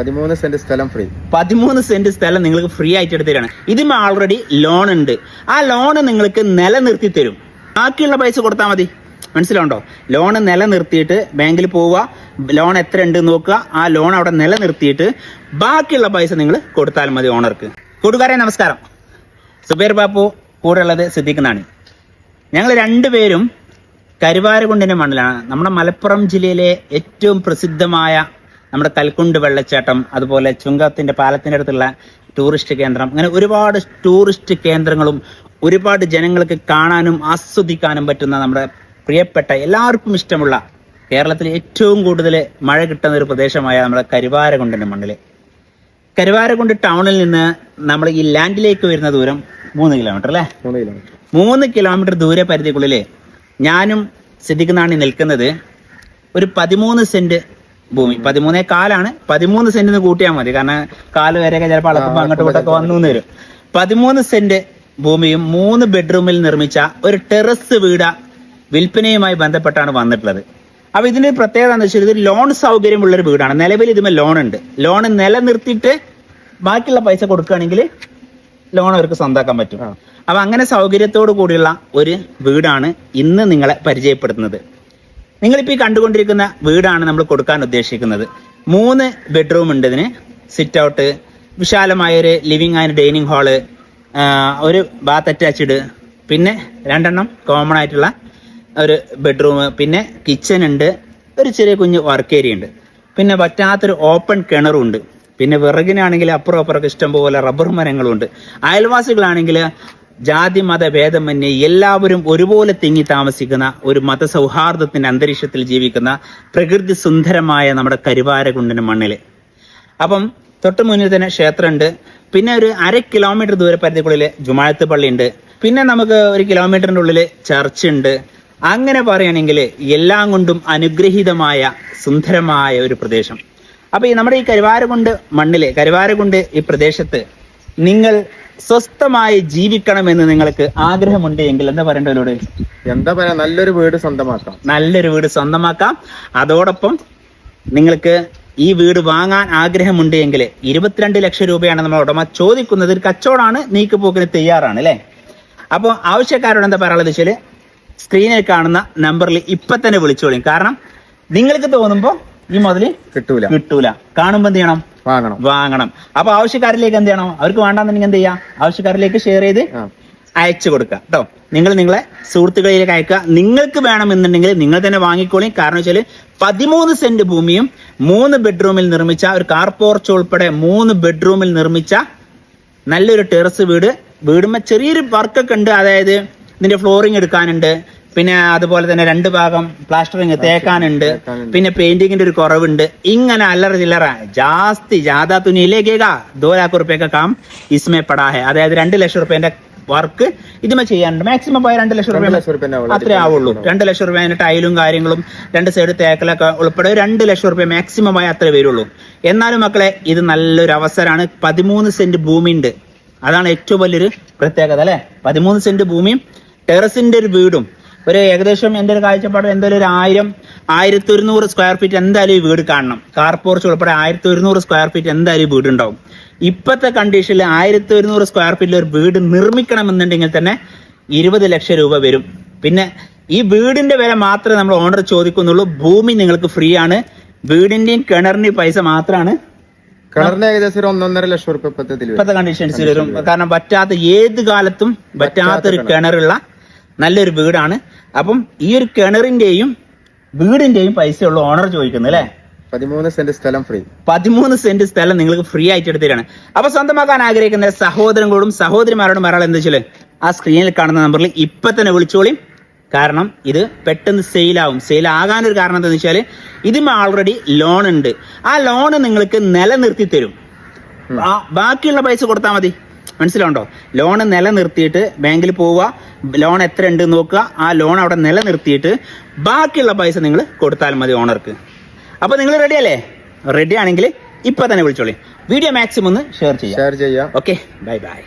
പതിമൂന്ന് സെന്റ് സ്ഥലം ഫ്രീ പതിമൂന്ന് സെന്റ് സ്ഥലം നിങ്ങൾക്ക് ഫ്രീ ആയിട്ട് എടുത്തരാണ് ഇതിന് ഓൾറെഡി ലോൺ ഉണ്ട്. ആ ലോൺ നിങ്ങൾക്ക് നിലനിർത്തി തരും. ബാക്കിയുള്ള പൈസ കൊടുത്താൽ മതി. മനസ്സിലുണ്ടോ ലോൺ നിലനിർത്തിയിട്ട് ബാങ്കിൽ പോവുക ലോൺ എത്ര ഉണ്ട് നോക്കുക ആ ലോൺ അവിടെ നിലനിർത്തിയിട്ട് ബാക്കിയുള്ള പൈസ നിങ്ങൾ കൊടുത്താൽ മതി ഓണർക്ക് കൂട്ടുകാരെ നമസ്കാരം. സുബേർ ബാപ്പു കൂടെ ഉള്ളത് സിദ്ദിഖ് ഞങ്ങൾ രണ്ടുപേരും കരുവാരകുണ്ടിന്റെ മണ്ണിലാണ്. നമ്മുടെ മലപ്പുറം ജില്ലയിലെ ഏറ്റവും പ്രസിദ്ധമായ നമ്മുടെ കൽക്കുണ്ട് വെള്ളച്ചാട്ടം അതുപോലെ ചുങ്കത്തിന്റെ പാലത്തിന്റെ അടുത്തുള്ള ടൂറിസ്റ്റ് കേന്ദ്രം. അങ്ങനെ ഒരുപാട് ടൂറിസ്റ്റ് കേന്ദ്രങ്ങളും ഒരുപാട് ജനങ്ങൾക്ക് കാണാനും ആസ്വദിക്കാനും പറ്റുന്ന നമ്മുടെ പ്രിയപ്പെട്ട എല്ലാവർക്കും ഇഷ്ടമുള്ള കേരളത്തിൽ ഏറ്റവും കൂടുതൽ മഴ കിട്ടുന്ന ഒരു പ്രദേശമായ നമ്മുടെ കരുവാരകുണ്ടിന്റെ മണ്ണിൽ. കരുവാരകുണ്ട് ടൗണിൽ നിന്ന് നമ്മൾ ഈ ലാൻഡിലേക്ക് വരുന്ന ദൂരം മൂന്ന് കിലോമീറ്റർ അല്ലേ? മൂന്ന് കിലോമീറ്റർ മൂന്ന് കിലോമീറ്റർ ദൂര പരിധിക്കുള്ളിൽ ഞാനും സിദ്ദിഖ് നാണി നിൽക്കുന്നത് ഒരു പതിമൂന്ന് സെന്റ് ഭൂമി. പതിമൂന്നേ കാലാണ്. പതിമൂന്ന് സെന്റിന് കൂട്ടിയാൽ മതി. കാരണം കാൽ വരെയൊക്കെ ചിലപ്പോൾ അളക്കുമ്പോൾ അങ്ങോട്ടും ഇങ്ങോട്ടൊക്കെ വന്നു വരും. പതിമൂന്ന് സെന്റ് ഭൂമിയും മൂന്ന് ബെഡ്റൂമിൽ നിർമ്മിച്ച ഒരു ടെറസ് വീട് വിൽപ്പനയുമായി ബന്ധപ്പെട്ടാണ് വന്നിട്ടുള്ളത്. അപ്പൊ ഇതിന്റെ പ്രത്യേകത എന്ന് വെച്ചാൽ ഇത് ലോൺ സൗകര്യമുള്ള ഒരു വീടാണ്. നിലവിൽ ഇതിന്മേൽ ലോൺ ഉണ്ട് ലോൺ നിലനിർത്തിയിട്ട് ബാക്കിയുള്ള പൈസ കൊടുക്കുകയാണെങ്കിൽ ലോൺ അവർക്ക് സ്വന്താക്കാൻ പറ്റും. അപ്പൊ അങ്ങനെ സൗകര്യത്തോടു കൂടിയുള്ള ഒരു വീടാണ് ഇന്ന് നിങ്ങളെ പരിചയപ്പെടുത്തുന്നത്. നിങ്ങളിപ്പോ ഈ കണ്ടുകൊണ്ടിരിക്കുന്ന വീടാണ് നമ്മൾ കൊടുക്കാൻ ഉദ്ദേശിക്കുന്നത്. മൂന്ന് ബെഡ്റൂം ഉണ്ട് ഇതിന്. സിറ്റ് ഔട്ട് വിശാലമായ ഒരു ലിവിംഗ് ആൻഡ് ഡൈനിങ് ഹാൾ ഒരു ബാത്ത് അറ്റാച്ച്ഡ് പിന്നെ രണ്ടെണ്ണം കോമൺ ആയിട്ടുള്ള ഒരു ബെഡ്റൂം പിന്നെ കിച്ചൺ ഉണ്ട് ഒരു ചെറിയ കുഞ്ഞ് വർക്ക് ഏരിയ ഉണ്ട്. പിന്നെ പറ്റാത്തൊരു ഓപ്പൺ കിണറും ഉണ്ട്. പിന്നെ വിറകിനാണെങ്കിൽ അപ്പുറം അപ്പുറമൊക്കെ ഇഷ്ടം പോലെ റബ്ബർ മരങ്ങളുണ്ട് അയൽവാസികളാണെങ്കിൽ ജാതി മത ഭേദമന്യേ എല്ലാവരും ഒരുപോലെ തിങ്ങി താമസിക്കുന്ന ഒരു മതസൗഹാർദ്ദത്തിന്റെ അന്തരീക്ഷത്തിൽ ജീവിക്കുന്ന പ്രകൃതി സുന്ദരമായ നമ്മുടെ കരുവാരകുണ്ടന് മണ്ണിൽ. അപ്പം തൊട്ട് മുന്നിൽ തന്നെ ക്ഷേത്രമുണ്ട്. പിന്നെ ഒരു അര കിലോമീറ്റർ ദൂര പരിധിക്കുള്ളിൽ ജുമാഴത്ത് പള്ളിയുണ്ട്. പിന്നെ നമുക്ക് ഒരു കിലോമീറ്ററിന്റെ ഉള്ളിൽ ചർച്ച് ഉണ്ട് അങ്ങനെ പറയുകയാണെങ്കിൽ എല്ലാം കൊണ്ടും അനുഗ്രഹീതമായ സുന്ദരമായ ഒരു പ്രദേശം. അപ്പൊ ഈ നമ്മുടെ ഈ കരുവാരകുണ്ട് മണ്ണിൽ കരുവാരകുണ്ട് ഈ പ്രദേശത്ത് നിങ്ങൾ സ്വസ്ഥമായി ജീവിക്കണമെന്ന് നിങ്ങൾക്ക് ആഗ്രഹമുണ്ട് എങ്കിൽ എന്താ പറയേണ്ടവരോട് എന്താ പറയാ നല്ലൊരു വീട് സ്വന്തമാക്കാം. നല്ലൊരു വീട് സ്വന്തമാക്കാം. അതോടൊപ്പം നിങ്ങൾക്ക് ഈ വീട് വാങ്ങാൻ ആഗ്രഹമുണ്ട് എങ്കിൽ ഇരുപത്തിരണ്ട് ലക്ഷം രൂപയാണ് നമ്മൾ ഉടമ ചോദിക്കുന്നത്. ഒരു കച്ചവടമാണ് നീക്കുപോക്കിന് തയ്യാറാണ് അല്ലേ? അപ്പോൾ ആവശ്യക്കാരോട് എന്താ പറയാനുള്ളത് വെച്ചാൽ സ്ക്രീനിൽ കാണുന്ന നമ്പറിൽ ഇപ്പൊ തന്നെ വിളിച്ചോളിയും കാരണം നിങ്ങൾക്ക് തോന്നുമ്പോൾ ഈ മുതൽ കിട്ടൂല. കിട്ടൂല. കാണുമ്പോൾ എന്ത് ചെയ്യണം? വാങ്ങണം. വാങ്ങണം. അപ്പൊ ആവശ്യക്കാരിലേക്ക് എന്ത് ചെയ്യണം? അവർക്ക് വേണ്ടാന്നുണ്ടെങ്കിൽ എന്ത് ചെയ്യാം? ആവശ്യക്കാരിലേക്ക് ഷെയർ ചെയ്ത് അയച്ചു കൊടുക്കുക. കേട്ടോ നിങ്ങൾ നിങ്ങളെ സുഹൃത്തുക്കളിലേക്ക് അയക്കുക. നിങ്ങൾക്ക് വേണമെന്നുണ്ടെങ്കിൽ നിങ്ങൾ തന്നെ വാങ്ങിക്കോളി. കാരണം വെച്ചാൽ പതിമൂന്ന് സെന്റ് ഭൂമിയും മൂന്ന് ബെഡ്റൂമിൽ നിർമ്മിച്ച ഒരു കാർ പോർച്ച് ഉൾപ്പെടെ മൂന്ന് ബെഡ്റൂമിൽ നിർമ്മിച്ച നല്ലൊരു ടെറസ് വീട്. വീടുമ്പോ ചെറിയൊരു വർക്കൊക്കെ ഉണ്ട്. അതായത് ഇതിന്റെ ഫ്ലോറിംഗ് എടുക്കാനുണ്ട്. പിന്നെ അതുപോലെ തന്നെ രണ്ട് ഭാഗം പ്ലാസ്റ്ററിങ് തേക്കാനുണ്ട്. പിന്നെ പെയിന്റിങ്ങിന്റെ ഒരു കുറവുണ്ട്. ഇങ്ങനെ അല്ലറ ചില്ലറ. ജാസ്തി. ജാഥാ തുനിയിലേക്കേക്കാ ദോ ലാഖ് റുപ്യൊക്കെ കാം ഇസ്മേ പടാ ഹെ അതായത് രണ്ട് ലക്ഷം റുപ്യന്റെ വർക്ക് ഇതുമേ ചെയ്യാനുണ്ട്. മാക്സിമം പോയ രണ്ട് ലക്ഷം രൂപ റുപ്യ അത്രേ ആവുള്ളൂ. രണ്ട് ലക്ഷം റുപ്യ അതിന്റെ ടൈലും കാര്യങ്ങളും രണ്ട് സൈഡ് തേക്കലൊക്കെ ഉൾപ്പെടെ രണ്ട് ലക്ഷം റുപ്യ മാക്സിമം ആയി അത്രേ വരുള്ളൂ. എന്നാലും മക്കളെ ഇത് നല്ലൊരു അവസരമാണ്. പതിമൂന്ന് സെന്റ് ഭൂമി ഉണ്ട് അതാണ് ഏറ്റവും വലിയൊരു പ്രത്യേകത അല്ലെ? പതിമൂന്ന് സെന്റ് ഭൂമിയും ടെറസിന്റെ ഒരു വീടും. ഒരു ഏകദേശം എന്റെ ഒരു കാഴ്ചപ്പാട് എന്തായാലും ഒരു ആയിരം ആയിരത്തി ഒരുന്നൂറ് സ്ക്വയർ ഫീറ്റ് എന്തായാലും ഈ വീട് കാണണം. കാർ പോർച്ച് ഉൾപ്പെടെ ആയിരത്തി ഒരുന്നൂറ് സ്ക്വയർ ഫീറ്റ് എന്തായാലും ഈ വീട് ഉണ്ടാവും ഇപ്പോഴത്തെ കണ്ടീഷനിൽ ആയിരത്തി ഒരുന്നൂറ് സ്ക്വയർ ഫീറ്റിൽ ഒരു വീട് നിർമ്മിക്കണമെന്നുണ്ടെങ്കിൽ തന്നെ ഇരുപത് ലക്ഷം രൂപ വരും. പിന്നെ ഈ വീടിന്റെ വില മാത്രമേ നമ്മൾ ഓണർ ചോദിക്കുന്നുള്ളൂ. ഭൂമി നിങ്ങൾക്ക് ഫ്രീ ആണ്. വീടിന്റെയും കിണറിന്റെയും പൈസ മാത്രമാണ്. കിണറിന് ഏകദേശം ഒരു ഒന്നൊന്നര ലക്ഷം റുപ്യ. ഇപ്പോഴത്തെ കണ്ടീഷൻസിൽ വരും. കാരണം പറ്റാത്ത ഏത് കാലത്തും പറ്റാത്തൊരു കിണറുള്ള നല്ലൊരു വീടാണ്. അപ്പം ഈ ഒരു കിണറിന്റെയും വീടിന്റെയും പൈസയുള്ള ഓണർ ചോദിക്കുന്നത് അല്ലേ? പതിമൂന്ന് സെന്റ് സ്ഥലം ഫ്രീ പതിമൂന്ന് സെന്റ് സ്ഥലം നിങ്ങൾക്ക് ഫ്രീ ആയിട്ട് എടുത്തിരാണ് അപ്പൊ സ്വന്തമാക്കാൻ ആഗ്രഹിക്കുന്ന സഹോദരങ്ങളോടും സഹോദരിമാരോടും പറയാൻ എന്താ വെച്ചാൽ ആ സ്ക്രീനിൽ കാണുന്ന നമ്പറിൽ ഇപ്പൊ തന്നെ വിളിച്ചോളിയും കാരണം ഇത് പെട്ടെന്ന് സെയിലാവും സെയിലാകാനൊരു കാരണം എന്താണെന്ന് വെച്ചാൽ ഇതിന് ആൾറെഡി ലോൺ ഉണ്ട്. ആ ലോൺ നിങ്ങൾക്ക് നിലനിർത്തി തരും. ബാക്കിയുള്ള പൈസ കൊടുത്താൽ മതി. മനസ്സിലുണ്ടോ ലോൺ നിലനിർത്തിയിട്ട് ബാങ്കിൽ പോവുക ലോൺ എത്ര ഉണ്ട് നോക്കുക ആ ലോൺ അവിടെ നിലനിർത്തിയിട്ട് ബാക്കിയുള്ള പൈസ നിങ്ങൾ കൊടുത്താൽ മതി ഓണർക്ക് അപ്പോൾ നിങ്ങൾ റെഡി അല്ലേ? റെഡി ആണെങ്കിൽ ഇപ്പൊ തന്നെ വിളിച്ചോളി. വീഡിയോ മാക്സിമം ഒന്ന് ഷെയർ ചെയ്യാം. ഷെയർ ചെയ്യാം. Okay bye bye